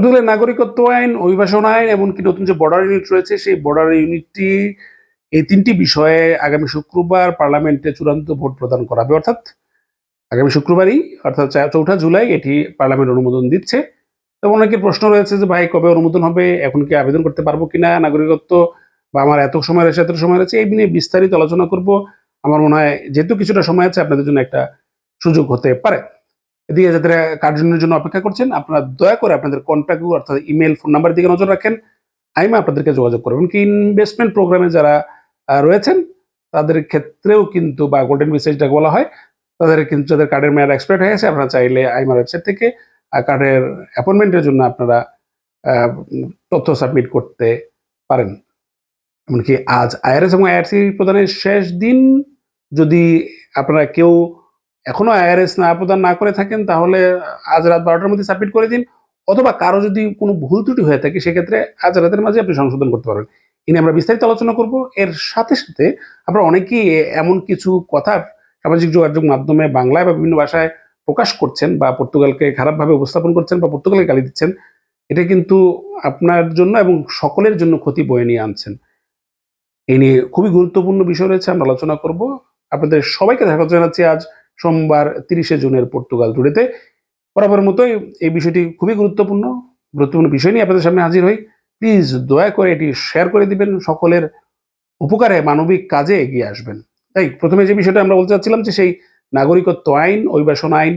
পর্তুগালের নাগরিকত্ব আইন, অভিবাসন আইন এমনকি নতুন যে বর্ডার ইউনিট রয়েছে, সেই বর্ডার ইউনিটটি এই তিনটি বিষয়ে আগামী শুক্রবার পার্লামেন্টে চূড়ান্ত ভোট প্রদান করাবে। অর্থাৎ আগামী শুক্রবারই, অর্থাৎ চৌঠা জুলাই এটি পার্লামেন্ট অনুমোদন দিচ্ছে। তো অনেকের প্রশ্ন রয়েছে যে, ভাই, কবে অনুমোদন হবে? এখন কি আবেদন করতে পারব কিনা? নাগরিকত্ব বা আমার এত সময় রয়েছে, এত সময় রয়েছে, এই নিয়ে বিস্তারিত আলোচনা করব। আমার মনে হয় যেহেতু কিছুটা সময় আছে, আপনাদের জন্য একটা সুযোগ হতে পারে। এদিকে যাদের কার্যনের জন্য অপেক্ষা করছেন, আপনারা দয়া করে আপনাদের কন্ট্যাক্ট অর্থাৎ ইমেল ফোন নাম্বার দিকে নজর রাখেন। আইমা আপনাদেরকে যোগাযোগ করবেন। কি ইনভেস্টমেন্ট প্রোগ্রামে যারা রয়েছেন, তাদের ক্ষেত্রেও কিন্তু, বা গোল্ডেন ভিসা যেটাকে বলা হয়, তাদের কিন্তু, যাদের কার্ডের মেয়াদ এক্সপায়ার হয়ে গেছে, আপনারা চাইলে আইমার ওয়েবসাইট থেকে কার্ডের অ্যাপয়েন্টমেন্টের জন্য আপনারা তথ্য সাবমিট করতে পারেন। এমনকি আজ আইআরএস এবং আইআরসি প্রদানের শেষ দিন, যদি আপনারা কেউ এখনও আইআরএস না, প্রদান না করে থাকেন, তাহলে আজ রাত বারোটার মধ্যে সাবমিট করে দিন। অথবা কারও যদি কোনো ভুল ত্রুটি হয়ে থাকে, সেক্ষেত্রে আজ রাতের মাঝে আপনি সংশোধন করতে পারবেন। ইনি আমরা বিস্তারিত আলোচনা করব। এর সাথে সাথে আমরা অনেকেই এমন কিছু কথা সামাজিক যোগাযোগ মাধ্যমে বাংলায় বা বিভিন্ন ভাষায় প্রকাশ করছেন বা পর্তুগালকে খারাপভাবে উপস্থাপন করছেন বা পর্তুগালকে গালি দিচ্ছেন, এটা কিন্তু আপনার জন্য এবং সকলের জন্য ক্ষতি বয়ে নিয়ে আনছেন। এই নিয়ে খুবই গুরুত্বপূর্ণ বিষয় রয়েছে, আমরা আলোচনা করব। আপনাদের সবাইকে দেখা জানাচ্ছি আজ সোমবার তিরিশে জুনের পর্তুগাল টুডেতে বরাবর মতোই এই বিষয়টি খুবই গুরুত্বপূর্ণ গুরুত্বপূর্ণ বিষয় নিয়ে আপনাদের সামনে হাজির হই। প্লিজ দয়া করে এটি শেয়ার করে দিবেন, সকলের উপকারে মানবিক কাজে এগিয়ে আসবেন। তাই প্রথমে যে বিষয়টা আমরা বলতে চাচ্ছিলাম যে সেই নাগরিকত্ব আইন, অভিবাসন আইন,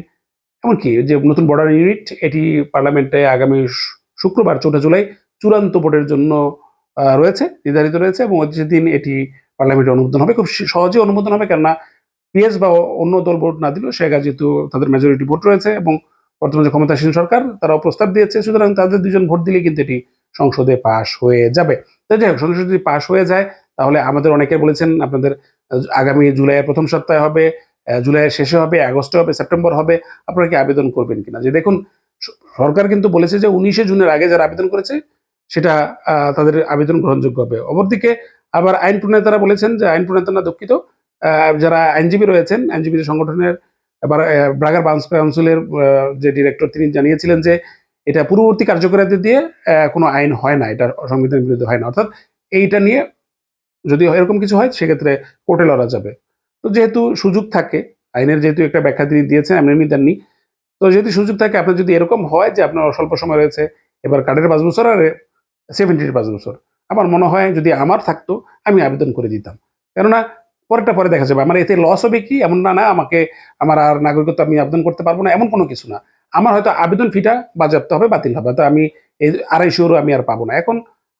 এমনকি যে নতুন বর্ডার ইউনিট এটি পার্লামেন্টে আগামী শুক্রবার চৌঠা জুলাই চূড়ান্ত ভোটের জন্য রয়েছে, নির্ধারিত রয়েছে এবং দিন এটি পার্লামেন্টে অনুমোদন হবে। খুব সহজে অনুমোদন হবে কেননা পিএস বা অন্য দল ভোট না দিলেও সেগা যেহেতু তাদের মেজরিটি ভোট রয়েছে এবং বর্তমানে ক্ষমতাসীন সরকার তারাও প্রস্তাব দিয়েছে, সুতরাং তাদের দুজন ভোট দিলে কিন্তু এটি সংসদে পাশ হয়ে যাবে। তাই যাই হোক, সংসদে যদি পাশ হয়ে যায়, তাহলে আমাদের অনেকে বলেছেন আপনাদের আগামী জুলাইয়ের প্রথম সপ্তাহে হবে জুলাইয়ের শেষে হবে, আগস্টে হবে, সেপ্টেম্বর হবে, আপনারা কি আবেদন করবেন কিনা? যে দেখুন সরকার কিন্তু বলেছে যে উনিশে জুনের আগে যারা আবেদন করেছে, সেটা তাদের আবেদন গ্রহণযোগ্য হবে। অপরদিকে আবার আইন প্রণেতারা বলেছেন যে আইন প্রণেতা না দুঃখিত যারা আইনজীবী রয়েছেন, আইনজীবী সংগঠনের ব্রাগার বাউন্স, কাউন্সিলের যে ডিরেক্টর তিনি জানিয়েছিলেন যে এটা পূর্ববর্তী কার্যকারিতা দিয়ে কোনো আইন হয় না, এটা সংবিধানের বিরুদ্ধে হয় না। অর্থাৎ এইটা নিয়ে যদি এরকম কিছু হয়, সেক্ষেত্রে কোর্টে লড়া যাবে। তো যেহেতু সুযোগ থাকে, আইনের যেহেতু একটা ব্যাখ্যা তিনি দিয়েছেন এমনি এমনি দেননি। তো যেহেতু সুযোগ থাকে, আপনার যদি এরকম হয় যে আপনার অস্বল্প সময় রয়েছে, এবার কার্ডের পাঁচ বছর আর সেভেন্টির পাঁচ বছর, আমার মনে হয় যদি আমার থাকতো, আমি আবেদন করে দিতাম। কেননা পরেরটা পরে দেখা যাবে। আমার এতে লস হবে কি? এমন না না, আমাকে, আমার আর নাগরিকত্ব আমি আবেদন করতে পারব না, এমন কোনো কিছু না। আমার হয়তো আবেদন ফিটা বাজেয়াপ্ত হবে, বাতিল হবে। তো আমি এই আড়াইশো ইউরো আমি আর পাবো না। এখন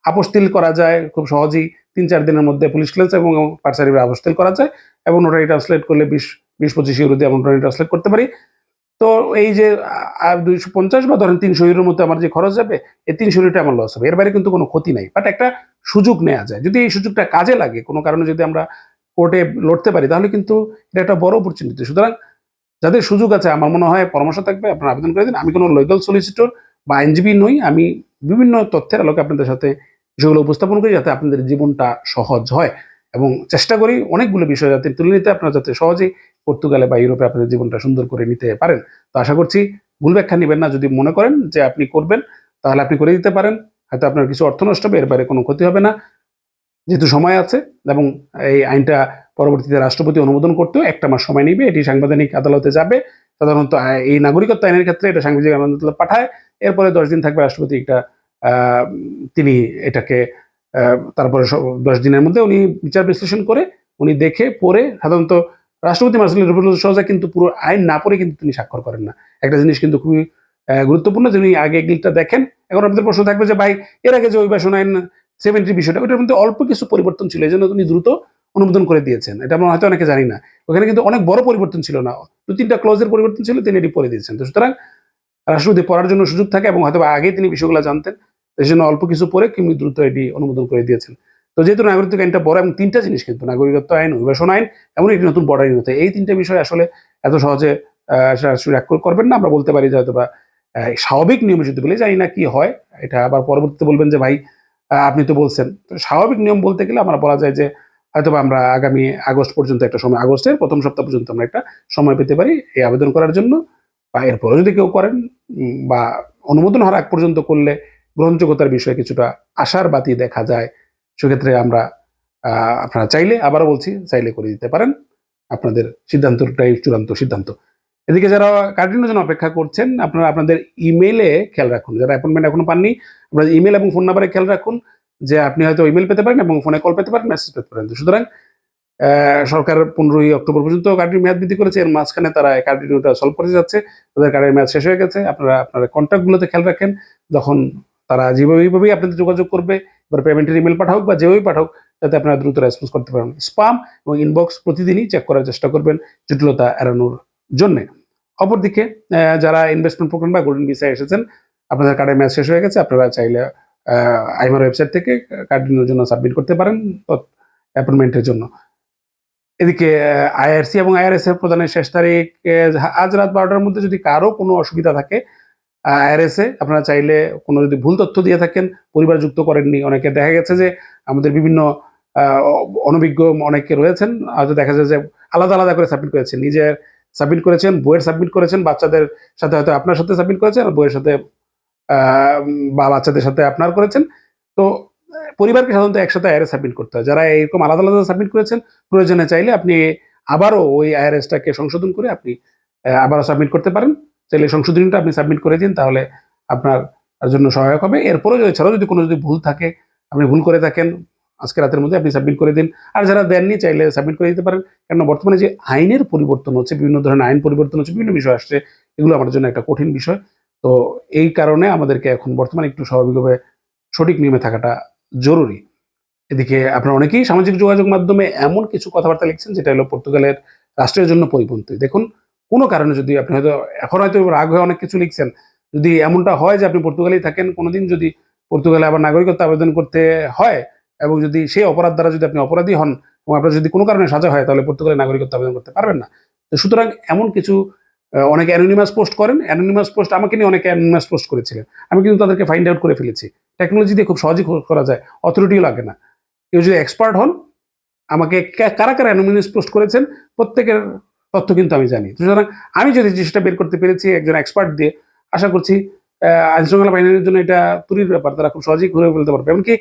আপস্তিল করা যায়, খুব সহজেই তিন চার দিনের মধ্যে পুলিশ ক্লেন্স এবং পার্সারিভার আপস্তিল করা যায় এবং নোটারি ট্রান্সলেট করলে বিশ বিশ পঁচিশ ইউরো দিয়ে আমরা নোটারি ট্রান্সলেট করতে পারি। তো এই যে দুইশো পঞ্চাশ বা ধরেন তিনশো ইউরোর মধ্যে আমার যে খরচ যাবে, এই তিনশো ইউরোটা আমার লস হবে। এর বাইরে কিন্তু কোনো ক্ষতি নাই। বাট একটা সুযোগ নেওয়া যায়। যদি এই সুযোগটা কাজে লাগে, কোনো কারণে যদি আমরা কোর্টে লড়তে পারি, তাহলে কিন্তু এটা একটা বড় অপরচুনিটি সুতরাং যাদের সুযোগ আছে, আমার মনে হয় পরামর্শ থাকবে, আপনারা আবেদন করে দিন। আমি কোনো লিগাল সলিসিটর বা আইনজীবী নই, আমি বিভিন্ন তথ্যের আলোকে আপনাদের সাথে বিষয়গুলো উপস্থাপন করি যাতে আপনাদের জীবনটা সহজ হয়। এবং চেষ্টা করি অনেকগুলো বিষয় যাতে তুলে নিতে, আপনারা যাতে সহজেই পর্তুগালে বা ইউরোপে আপনাদের জীবনটা সুন্দর করে নিতে পারেন। তো আশা করছি ভুল ব্যাখ্যা নেবেন না। যদি মনে করেন যে আপনি করবেন, তাহলে আপনি করে দিতে পারেন। হয়তো আপনার কিছু অর্থ নষ্ট হবে, এর বাইরে কোনো ক্ষতি হবে না। যেহেতু সময় আছে এবং এই আইনটা পরবর্তীতে রাষ্ট্রপতি অনুমোদন করতেও একটা মাস সময় নেবে, এটি সাংবিধানিক আদালতে যাবে। সাধারণত এই নাগরিকত্ব আইনের ক্ষেত্রে এটা সাংবিধানিক আদালতে পাঠায়। এরপরে দশ দিন থাকবে রাষ্ট্রপতি একটা তিনি এটাকে তারপরে দশ দিনের মধ্যে উনি বিচার বিশ্লেষণ করে, উনি দেখে, পড়ে। সাধারণত রাষ্ট্রপতি মার্সেল রবীন্দ্র সহজা কিন্তু পুরো আইন না পড়ে কিন্তু তিনি স্বাক্ষর করেন না। একটা জিনিস কিন্তু খুবই গুরুত্বপূর্ণ উনি আগে এগুলিটা দেখেন। এখন আপনাদের প্রশ্ন থাকবে যে, ভাই, এর আগে যে অভিবাসন আইন সেভেন্টির বিষয়টা ওটার মধ্যে অল্প কিছু পরিবর্তন ছিল এই জন্য তিনি দ্রুত অনুমোদন করে দিয়েছেন। এটা আমরা হয়তো অনেকে জানি না। ওখানে কিন্তু অনেক বড় পরিবর্তন ছিল না। দু তিনটা ক্লজের পরিবর্তন ছিল, তিনি এটি পড়ে দিয়েছেন। তো সুতরাং রাষ্ট্রপতি পড়ার জন্য সুযোগ থাকে এবং হয়তো বা আগেই তিনি বিষয়গুলো জানতেন। এই জন্য অল্প কিছু পরে কিন্তু দ্রুত এটি অনুমোদন করে দিয়েছেন। তো যেহেতু নাগরিকত্ব আইনটা বড় এবং তিনটা জিনিস কিন্তু, নাগরিকত্ব আইন, অভিবাসন আইন, এমন একটি নতুন বর্ডার আইন এই তিনটা বিষয় আসলে এত সহজে করবেন না। আমরা বলতে পারি যে হয়তো বা স্বাভাবিক নিয়মে যদি বলি, জানি না কি হয়। এটা আবার পরবর্তীতে বলবেন যে, ভাই আপনি তো বলছেন। স্বাভাবিক নিয়ম বলতে গেলে আমরা বলা যায় যে হয়তো আমরা আগামী আগস্ট পর্যন্ত একটা সময়, আগস্টের প্রথম সপ্তাহ পর্যন্ত আমরা একটা সময় পেতে পারি এই আবেদন করার জন্য বা এরপরে যদি কেউ করেন বা অনুমোদন হওয়ার আগ পর্যন্ত করলে গ্রহণযোগ্যতার বিষয়ে কিছুটা আশার বাতি দেখা যায়, সেক্ষেত্রে আমরা আপনারা চাইলে আবারও বলছি, চাইলে করে দিতে পারেন। আপনাদের সিদ্ধান্তটাই চূড়ান্ত সিদ্ধান্ত। এদিকে যারা কার্ডিনের জন্য অপেক্ষা করছেন, আপনারা আপনাদের ইমেলে খেয়াল রাখুন। যারা অ্যাপয়েন্টমেন্ট এখনও পাননি আপনাদের ইমেল এবং ফোন নাম্বারে খেয়াল রাখুন যে আপনি হয়তো ইমেল পেতে পারেন এবং ফোনে কল পেতে পারেন মেসেজ পেতে পারেন। সুতরাং সরকার পনেরোই অক্টোবর পর্যন্ত কার্ডির মেয়াদ বৃদ্ধি করেছে। এর মাঝখানে তারা কার্ডিনটা সলভ করে যাচ্ছে। তাদের কার্ডের মেয়াদ শেষ হয়ে গেছে। আপনারা, আপনার কন্ট্যাক্টগুলোতে খেয়াল রাখেন। যখন তারা যেভাবে এইভাবেই আপনাদের যোগাযোগ করবে, এবার পেমেন্টের ইমেল পাঠাক বা যেভাবেই পাঠাক যাতে আপনারা দ্রুত রেসপন্স করতে পারেন। স্পাম এবং ইনবক্স প্রতিদিনই চেক করার চেষ্টা করবেন। জটিলতা এড়ানোর জন্য। অপরদিকে যারা ইনভেস্টমেন্ট প্রোগ্রাম বা গোল্ডেন ভিসা এসেছেন, আপনাদের কার্ডের ম্যাচ শেষ হয়ে গেছে, আপনারা চাইলে আইমার ওয়েবসাইট থেকে কার্ডিনের জন্য সাবমিট করতে পারেন অ্যাপয়েন্টমেন্টের জন্য। এদিকে আইআরসি এবং আইআরএস এর প্রদানের শেষ তারিখ আজ রাত বারোটার মধ্যে যদি কারও কোনো অসুবিধা থাকে আইআরএস আপনারা চাইলে কোনো যদি ভুল তথ্য দিয়ে থাকেন, পরিবার যুক্ত করেননি, অনেকে দেখা গেছে যে আমাদের বিভিন্ন অনভিজ্ঞ অনেকে রয়েছেন, হয়তো দেখা যায় যে আলাদা আলাদা করে সাবমিট করেছেন, নিজের সাবমিট করেছেন, বইয়ের সাবমিট করেছেন, বাচ্চাদের সাথে হয়তো আপনার সাথে সাবমিট করেছেন, আর বইয়ের সাথে বা বাচ্চাদের সাথে আপনার করেছেন। তো, পরিবারকে সাধারণত একসাথে আইআরএস সাবমিট করতে হয়। যারা এরকম আলাদা আলাদা সাবমিট করেছেন, প্রয়োজনে চাইলে আপনি আবারও ওই আইআরএসটাকে সংশোধন করে আপনি আবারও সাবমিট করতে পারেন। চাইলে সংশোধনীটা আপনি সাবমিট করে দিন, তাহলে আপনার জন্য সহায়ক হবে। এরপরেও যদি- এছাড়াও যদি কোনো যদি ভুল থাকে, আপনি ভুল করে থাকেন আজকে রাতের মধ্যে আপনি সাবমিট করে দিন। আর যারা দেননি, চাইলে সাবমিট করে দিতে পারেন। কেননা বর্তমানে যে আইনের পরিবর্তন হচ্ছে, বিভিন্ন ধরনের আইন পরিবর্তন হচ্ছে, বিভিন্ন বিষয় আসছে, এগুলো আমাদের জন্য একটা কঠিন বিষয়। তো এই কারণে আমাদেরকে এখন বর্তমানে একটু স্বাভাবিকভাবে সঠিক নিয়মে থাকাটা জরুরি। এদিকে আপনারা অনেকেই সামাজিক যোগাযোগ মাধ্যমে এমন কিছু কথাবার্তা লিখছেন, যেটা হলো পর্তুগালের রাষ্ট্রের জন্য পরিপন্থী। দেখুন, কোনো কারণে যদি আপনি হয়তো, এখন হয়তো রাগ হয়ে অনেক কিছু লিখছেন। যদি এমনটা হয় যে আপনি পর্তুগালেই থাকেন, কোনোদিন যদি পর্তুগালে আবার নাগরিকত্ব আবেদন করতে হয় এবং যদি সেই অপরাধ দ্বারা যদি আপনি অপরাধী হন এবং আপনার যদি কোনো কারণে সাজা হয়, তাহলে পর্তুগালে নাগরিকত্ব আবেদন করতে পারবেন না। তো সুতরাং এমন কিছু অনেকে অ্যানোনিমাস পোস্ট করেন। অ্যানোনিমাস পোস্ট আমাকে নিয়ে অনেকে অ্যানোনিমাস পোস্ট করেছিলেন। আমি কিন্তু তাদেরকে ফাইন্ড আউট করে ফেলেছি। টেকনোলজি দিয়ে খুব সহজেই করা যায়। অথরিটিও লাগে না। কেউ যদি এক্সপার্ট হন, আমাকে কারা কারা অ্যানোনিমাস পোস্ট করেছেন, প্রত্যেকের তথ্য কিন্তু আমি জানি। সুতরাং আমি যদি জিনিসটা বের করতে পেরেছি একজন এক্সপার্ট দিয়ে, আশা করছি আইন শৃঙ্খলা বাহিনীর জন্য এটা তুরির ব্যাপার, তারা খুব সহজেই ঘুরে ফেলতে পারবে। এমনকি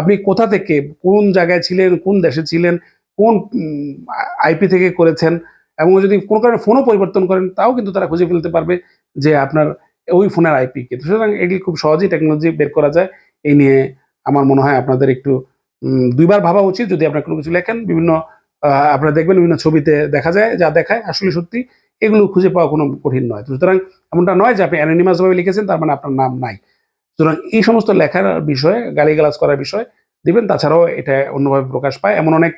আপনি কোথা থেকে, কোন জায়গায় ছিলেন, কোন দেশে ছিলেন, কোন আইপি থেকে করেছেন, এবং যদি কোনো কারণে ফোনও পরিবর্তন করেন, তাও কিন্তু তারা খুঁজে ফেলতে পারবে যে আপনার ওই ফোনের আইপি কে। সুতরাং এগুলি খুব সহজেই টেকনোলজি বের করা যায়, এই নিয়ে আমার মনে হয় আপনাদের একটু দুইবার ভাবা উচিত। যদি আপনার কোনো কিছু লেখেন, বিভিন্ন আপনারা দেখবেন বিভিন্ন ছবিতে দেখা যায়, যা দেখায় আসলে সত্যি। এগুলো খুঁজে পাওয়া কোনো কঠিন নয়। সুতরাং এমনটা নয় যে আপনি অ্যানোনিমাস ভাবে লিখেছেন, তার মানে আপনার নাম নাই। সুতরাং এই সমস্ত লেখার বিষয়ে, গালিগালাজ করার বিষয় দিবেন, তাছাড়াও এটা অন্যভাবে প্রকাশ পায়। এমন অনেক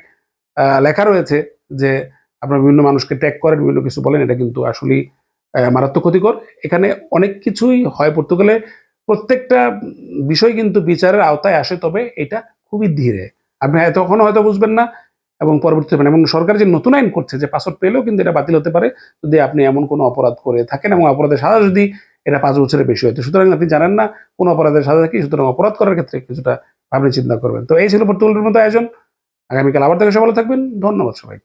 লেখা রয়েছে যে আপনার বিভিন্ন মানুষকে ট্যাগ করেন, বিভিন্ন কিছু বলেন, এটা কিন্তু আসলেই মারাত্মক ক্ষতিকর। এখানে অনেক কিছুই হয় পর্তুগালে। প্রত্যেকটা বিষয় কিন্তু বিচারের আওতায় আসে, তবে এটা খুবই ধীরে। আপনি তখন হয়তো বুঝবেন না এবং পরবর্তীতে এবং সরকার যে নতুন আইন করছে, যে পাসওয়ার্ড পেলেও কিন্তু এটা বাতিল হতে পারে যদি আপনি এমন কোনো অপরাধ করে থাকেন এবং অপরাধের সাজা যদি এটা পাঁচ বছরের বেশি হয়। তো সুতরাং আপনি জানেন না কোনো অপরাধের সাজা কি, সুতরাং অপরাধ করার ক্ষেত্রে কিছুটা ভাবনা চিন্তা করবেন। তো এই ছিল পর্তুগালের মতো আয়োজন। আগামীকাল আবার থেকে সবাই থাকবেন। ধন্যবাদ সবাই